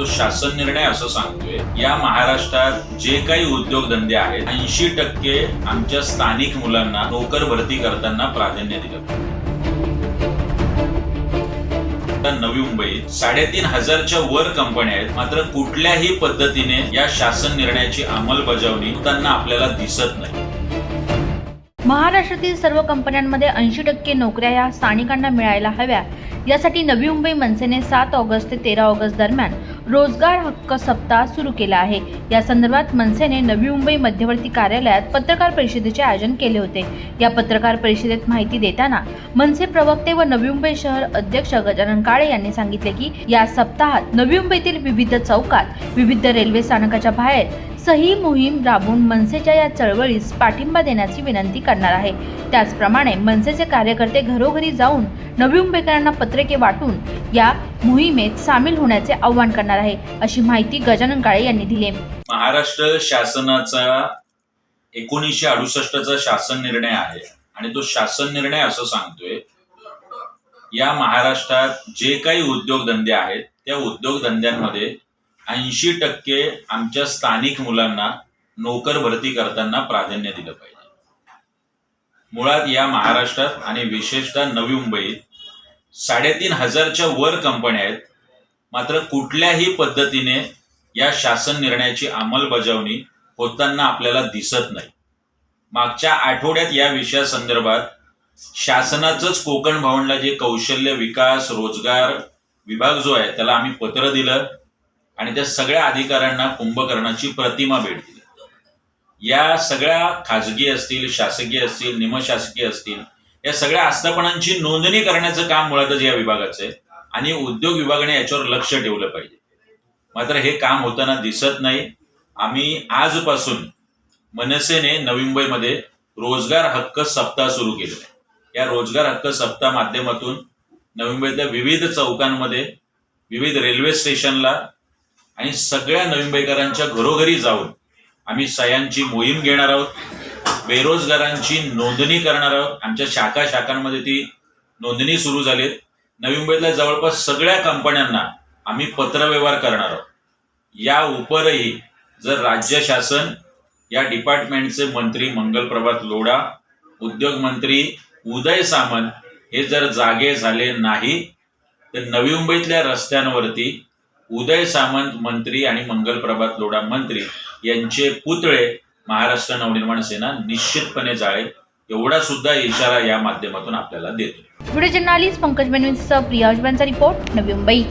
शासन निर्णय असं सांगतोय. या महाराष्ट्रात जे काही उद्योगधंदे आहेत ऐंशी टक्के आमच्या स्थानिक मुलांना नोकर भरती करताना प्राधान्य दिलं नवी मुंबईत साडेतीन हजारच्या वर कंपन्या आहेत मात्र कुठल्याही पद्धतीने या शासन निर्णयाची अंमलबजावणी त्यांना आपल्याला दिसत नाही. महाराष्ट्रातील सर्व कंपन्यांमध्ये ऐंशी टक्के नोकऱ्या या स्थानिकांना मिळायला हव्या. यासाठी नवी मुंबई मनसेने सात ऑगस्ट ते तेरा ऑगस्ट दरम्यान रोजगार हक्क सप्ताह सुरू केला आहे. या संदर्भात मनसेने नवी मुंबई मध्यवर्ती कार्यालयात पत्रकार परिषदेचे आयोजन केले होते. या पत्रकार परिषदेत माहिती देताना मनसे प्रवक्ते व नवी मुंबई शहर अध्यक्ष गजानन काळे यांनी सांगितले की या सप्ताहात नवी मुंबईतील विविध चौकात विविध रेल्वे स्थानकाच्या बाहेर सही मोहीम राबवून मनसेच्या या चळवळीस पाठिंबा देण्याची विनंती करणार आहे. त्याचप्रमाणे मनसेचे कार्यकर्ते घरोघरी जाऊन नवी मुंबईकरांना पत्रके वाटून या मोहिमेत सामील होण्याचे आवाहन करणार आहे अशी माहिती गजानन काळे यांनी दिली. महाराष्ट्र शासनाचा एकोणीसशे अडुसष्टचा शासन निर्णय आहे आणि तो शासन निर्णय असं सांगतोय या महाराष्ट्रात जे काही उद्योगधंदे आहेत त्या उद्योगधंद्यांमध्ये ऐंशी टक्के आमच्या स्थानिक मुलांना नोकर भरती करताना प्राधान्य दिलं पाहिजे. मुळात या महाराष्ट्रात आणि विशेषतः नवी मुंबईत साडेतीन हजारच्या वर कंपन्या आहेत. मात्र कुठल्याही पद्धतीने या शासन निर्णयाची अंमलबजावणी होताना आपल्याला दिसत नाही. मागच्या आठवड्यात या विषयासंदर्भात शासनाचंच कोकण भवनला जे कौशल्य विकास रोजगार विभाग जो आहे त्याला आम्ही पत्र दिलं. आणि त्या सगळ्या अधिकाऱ्यांना कुंभकर्णाची प्रतिमा भेट दिली. या सगळ्या खाजगी असतील शासकीय असतील निमशासकीय असतील या सगळ्या आस्थापनांची नोंदणी करण्याचं काम मुळातच या विभागाचं आहे आणि उद्योग विभागाने याच्यावर लक्ष ठेवलं पाहिजे. मात्र हे काम होताना दिसत नाही. आम्ही आजपासून मनसेने नवी मुंबईमध्ये रोजगार हक्क सप्ताह सुरू केलेला आहे. या रोजगार हक्क सप्ताह माध्यमातून नवी मुंबईतल्या विविध चौकांमध्ये विविध रेल्वे स्टेशनला आणि सगळ्या नवीमुंबईकरांच्या घरोघरी जाऊन आम्ही सह्यांची मोहीम घेणार आहोत बेरोजगारांची नोंदणी करणार आहोत. आमच्या शाखा शाखांमध्ये ती नोंदणी सुरू झाली. नवी मुंबईतल्या जवळपास सगळ्या कंपन्यांना आम्ही पत्रव्यवहार करणार आहोत. या उपरही जर राज्य शासन या डिपार्टमेंटचे मंत्री मंगलप्रभात लोढा उद्योग मंत्री उदय सामंत हे जर जागे झाले नाही तर नवी मुंबईतल्या रस्त्यांवरती उदय सामंत मंत्री आणि मंगलप्रभात लोढा मंत्री यांचे पुतळे महाराष्ट्र नवनिर्माण सेना निश्चितपणे जाळे एवढा सुद्धा इशारा या माध्यमातून आपल्याला देतो व्हिडिओ जर्नालिस्ट पंकज मेनवींसह प्रिया अजबांचा रिपोर्ट नवी मुंबई.